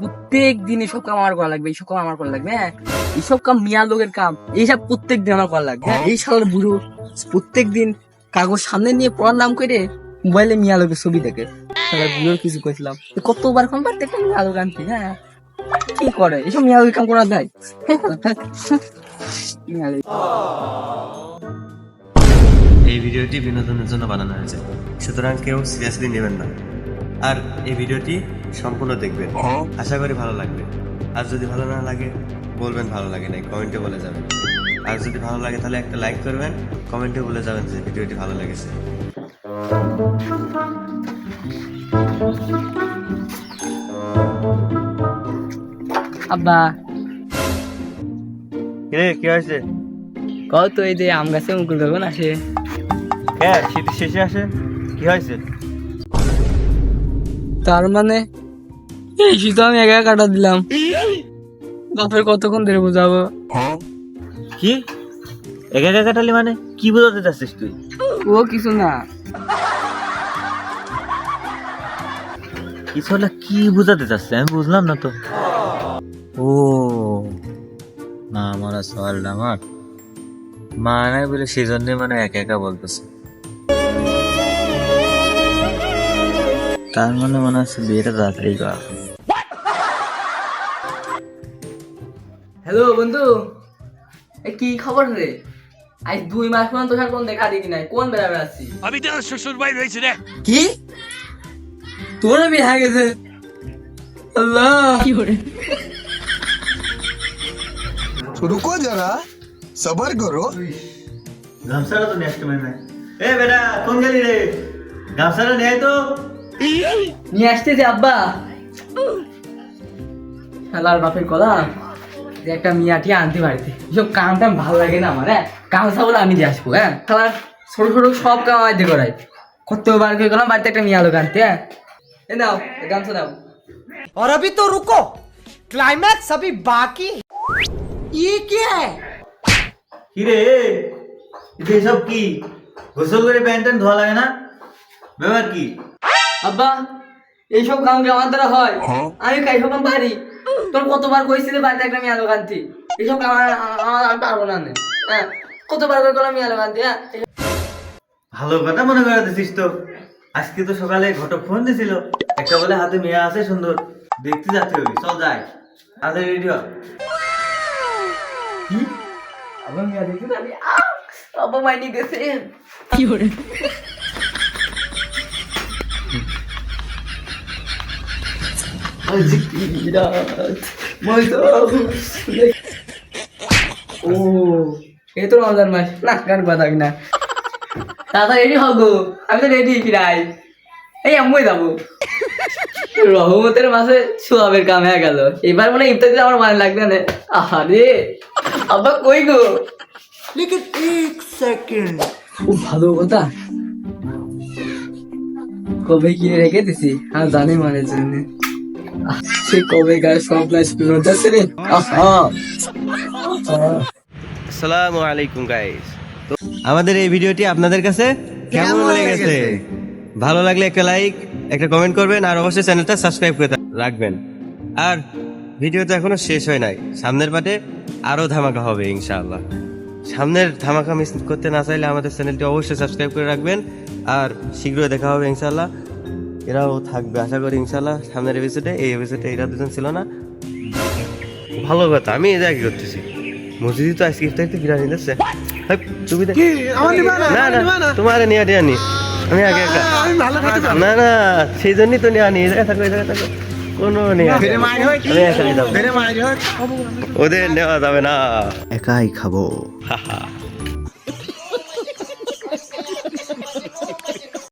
প্রত্যেক দিন এসব কাম আমার করা লাগবে এইসব কাম আমার করা লাগবে হ্যাঁ? এইসব কাম মিয়া লোকের কাম, এইসব প্রত্যেক দিন আমার করা লাগবে হ্যাঁ? এই সালের বুড়ো প্রত্যেক দিন কাগজ সামনে নিয়ে পড়ার নাম করে মোবাইলে মিয়া লোকের ছবি দেখে। সালের বুড়োর কিছু কইছিলাম কতবার কোন বার দেখলাম মিয়া লোক আনছি হ্যাঁ? কি করে? এসব মিয়া লোকের কাম করা দেয় এই ভিডিওটি বিনোদনের জন্য বানানো হয়েছে, সুতরাং কেউ সিরিয়াসলি নেবেন না। আর এই ভিডিওটি সম্পূর্ণ দেখবেন। আশা করি ভালো লাগবে। আর যদি ভালো না লাগে বলবেন ভালো লাগে নাই কমেন্টে বলে যাবেন। আর যদি ভালো লাগে তাহলে একটা লাইক করবেন কমেন্টে বলে যাবেন যে ভিডিওটি ভালো লেগেছে। আব্বা। রে কি হয়েছে? কত এই যে আম গাছে মুকুল করব না সে। হ্যাঁ শীতের শেষে আসে। কি হয়েছে? তার মানে? এই শীত আমি একা কাটা দিলাম। বাপের কতক্ষণ ধরে বোঝাবো? কি? একা একা কাটালি মানে? কি বোঝাতে চাচ্ছিস তুই? ও কিছু না। কিছু হলে কি বোঝাতে চাচ্ছে আমি বুঝলাম না তো। ও। না আমার সওয়ালটা আমার। মা নাই বলে সেই জন্যই মানে একা একা বলতেছে। তার মানে মনে হচ্ছে বিয়েটা তাড়াতাড়ি করা। হ্যালো বন্ধু। এ কি খবর রে? আজ দুই মাস পর্যন্ত তোর কোন দেখা দিই নাই। কোন বেড়া বেড়াচ্ছি আমি তো শ্বশুর রে। কি? তোর বিয়ে গেছে। আল্লাহ। কি করে রুকো যারা। সবার করো। গামছাটা তো নেক্সট এ বেটা কোন গেলি রে? নেয় তো। নিয়ে আসতেছে আব্বা শালার বাপের কলা যে একটা মিয়াটি আনতে বাড়িতে এসব কাম টাম ভালো লাগে না আমার হ্যাঁ কামসা বলে আমি দিয়ে আসবো হ্যাঁ শালার ছোট ছোট সব কাম আজ দিয়ে করাই কতবার করে গেলাম বাড়িতে একটা মিয়া লোক আনতে হ্যাঁ এ নাও এ গামছা দাও और अभी तो रुको क्लाइमैक्स अभी बाकी है। ये क्या है কি রে এটা এসব কি গোসল করে প্যান্ট ট্যান্ট ধোয়া লাগে না ব্যাপার কি আব্বা এইসব কাম কি আমার দ্বারা হয়। আমি এইসব কাম পারি। তোর কতবার কইছিলে বাড়িতে একটা মিয়া লোক আনতি এইসব কাম আমার- আমার আমি পারব না হ্যাঁ কতবার করে গেলাম মিয়া লোক আনতি হ্যাঁ? ভালো কথা মনে করে দিছিস তো। আজকে তো সকালে ঘটক ফোন দিছিল। একটা বলে হাতে মেয়ে আছে সুন্দর। দেখতে যাচ্ছে ওই চল যাই। তাদের রেডি আবার মিয়া দেখি না আমি আব্বা মাইনি গেছে। কি করে আজ কি এই আমি যাব রহমতের মাসে সোয়াবের কাম হয়ে গেল এবার মানে ইফতারিতে আমার মানে লাগবে না আরে আব্বা কই গো লেকিন এক সেকেন্ড ভালো কথা কবে কি রেখে দিছি আর জানি মানে জন্য সে কবে গায়ে সব লাইস ফেরত যাচ্ছে রে? আহা আহ। আসসালামু আলাইকুম গাইস আমাদের এই ভিডিওটি আপনাদের কাছে কেমন লেগেছে? ভালো লাগলে একটা লাইক একটা কমেন্ট করবেন আর অবশ্যই চ্যানেলটা সাবস্ক্রাইব করে রাখবেন। আর ভিডিও তো এখনও শেষ হয় নাই। সামনের পাটে আরও ধামাকা হবে ইনশাআল্লাহ। সামনের ধামাকা মিস করতে না চাইলে আমাদের চ্যানেলটি অবশ্যই সাবস্ক্রাইব করে রাখবেন আর শীঘ্রই দেখা হবে ইনশাআল্লাহ। এরাও থাকবে। আশা করি ইনশাআল্লাহ সামনের এপিসোডে এই এপিসোডে এরা দুজন ছিল না। ভালো কথা আমি এই জায়গায় করতেছি। মসজিদে তো আজকে ইফতারিতে বিরিয়ানি দিচ্ছে। তুমি না না তোমার নিয়ে নিয়ে নি। আমি আগে একা। না না সেই জন্যই তো নিয়ে আনি এই জায়গায় থাকো এই জায়গায় থাকো। কোনো ওদের নেওয়া যাবে না। একাই খাব।